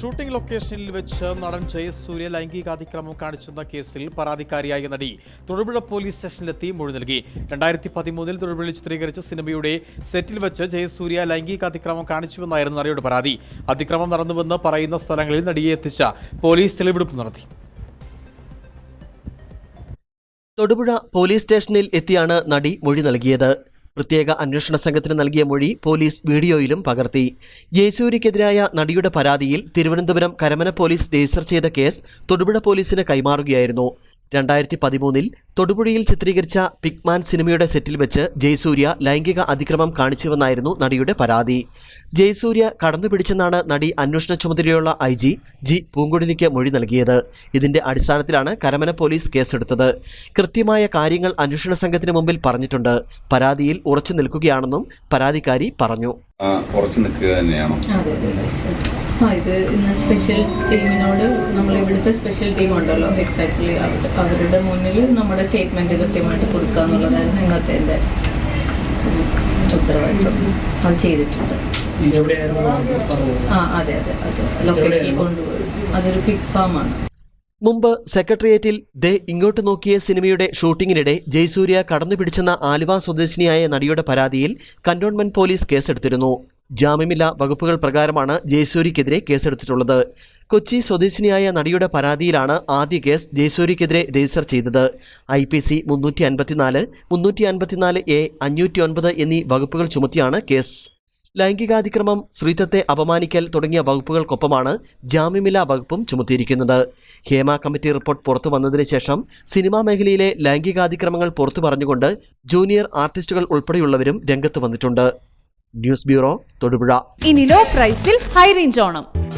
Shooting ലൊക്കേഷനിൽ വെച്ച് നടൻ ജയസൂര്യ ലൈംഗികാതിക്രമം കാണിച്ചെന്ന കേസിൽ പരാതിക്കാരിയായ നടി തൊടുപുഴ പോലീസ് സ്റ്റേഷനിലെത്തി മൊഴി നൽകി. രണ്ടായിരത്തി പതിമൂന്നിൽ തൊടുപുഴയിൽ ചിത്രീകരിച്ച സിനിമയുടെ സെറ്റിൽ വെച്ച് ജയസൂര്യ ലൈംഗികാതിക്രമം കാണിച്ചുവെന്നായിരുന്നു നടിയുടെ പരാതി. അതിക്രമം നടന്നുവെന്ന് പറയുന്ന സ്ഥലങ്ങളിൽ നടിയെ എത്തിച്ച പോലീസ് തെളിവെടുപ്പ് നടത്തി. തൊടുപുഴ പോലീസ് സ്റ്റേഷനിൽ എത്തിയാണ് നടി മൊഴി നൽകിയത്. പ്രത്യേക അന്വേഷണ സംഘത്തിന് നൽകിയ മൊഴി പോലീസ് വീഡിയോയിലും പകർത്തി. ജയസൂര്യക്കെതിരായ നടിയുടെ പരാതിയിൽ തിരുവനന്തപുരം കരമന പോലീസ് രജിസ്റ്റർ ചെയ്ത കേസ് തൊടുപുഴ പോലീസിന് കൈമാറുകയായിരുന്നു. രണ്ടായിരത്തി പതിമൂന്നിൽ തൊടുപുഴയിൽ ചിത്രീകരിച്ച പിക്മാൻ സിനിമയുടെ സെറ്റിൽ വെച്ച് ജയസൂര്യ ലൈംഗിക അതിക്രമം കാണിച്ചുവെന്നായിരുന്നു നടിയുടെ പരാതി. ജയസൂര്യ കടന്നുപിടിച്ചെന്നാണ് നടി അന്വേഷണ ചുമതലയുള്ള ഐ ജി ജി പൂങ്കുടിനിക്ക് മൊഴി നൽകിയത്. ഇതിന്റെ അടിസ്ഥാനത്തിലാണ് കരമന പോലീസ് കേസെടുത്തത്. കൃത്യമായ കാര്യങ്ങൾ അന്വേഷണ സംഘത്തിന് മുമ്പിൽ പറഞ്ഞിട്ടുണ്ട്. പരാതിയിൽ ഉറച്ചു നിൽക്കുകയാണെന്നും പരാതിക്കാരി പറഞ്ഞു. ഉറച്ചു നിൽക്കുക തന്നെയാണോ? ഇത് ഇന്ന് സ്പെഷ്യൽ ടീമിനോട് നമ്മൾ ഇവിടുത്തെ സ്പെഷ്യൽ ടീം ഉണ്ടല്ലോ എക്സാക്ട്ലി അവരുടെ അവരുടെ മുന്നിൽ നമ്മുടെ സ്റ്റേറ്റ്മെന്റ് കൃത്യമായിട്ട് കൊടുക്കുക എന്നുള്ളതായിരുന്നു ഇന്നത്തെ എന്റെ ഉം, ഉത്തരവാദിത്വം. അത് ചെയ്തിട്ടുണ്ട്. ആ അതെ അതെ അതെ ലൊക്കേഷനിൽ കൊണ്ടുപോയി. അതൊരു ഫാം ഫാമാണ് മുമ്പ് സെക്രട്ടേറിയറ്റിൽ ദേ ഇങ്ങോട്ട് നോക്കിയ സിനിമയുടെ ഷൂട്ടിങ്ങിനിടെ ജയസൂര്യ കടന്നുപിടിച്ചെന്ന ആലുവ സ്വദേശിനിയായ നടിയുടെ പരാതിയിൽ കന്റോൺമെന്റ് പോലീസ് കേസെടുത്തിരുന്നു. ജാമ്യമില്ലാ വകുപ്പുകൾ പ്രകാരമാണ് ജയസൂര്യക്കെതിരെ കേസെടുത്തിട്ടുള്ളത്. കൊച്ചി സ്വദേശിനിയായ നടിയുടെ പരാതിയിലാണ് ആദ്യ കേസ് ജയസൂര്യക്കെതിരെ രജിസ്റ്റർ ചെയ്തത്. ഐ പി സി മുന്നൂറ്റി അൻപത്തിനാല് മുന്നൂറ്റി അൻപത്തിനാല് എ അഞ്ഞൂറ്റി ഒൻപത് എന്നീ വകുപ്പുകൾ ചുമത്തിയാണ് കേസ്. ലൈംഗികാതിക്രമം സ്ത്രീത്വത്തെ അപമാനിക്കൽ തുടങ്ങിയ വകുപ്പുകൾക്കൊപ്പമാണ് ജാമ്യമില്ലാ വകുപ്പും ചുമത്തിയിരിക്കുന്നത്. ഹേമ കമ്മിറ്റി റിപ്പോർട്ട് പുറത്തു വന്നതിന് ശേഷം സിനിമാ മേഖലയിലെ ലൈംഗികാതിക്രമങ്ങൾ പുറത്തു പറഞ്ഞുകൊണ്ട് ജൂനിയർ ആർട്ടിസ്റ്റുകൾ ഉൾപ്പെടെയുള്ളവരും രംഗത്ത് വന്നിട്ടുണ്ട്. News bureau Thodupuzha. ഇനി ലോ പ്രൈസിൽ ഹൈ റേഞ്ച് ഓണം.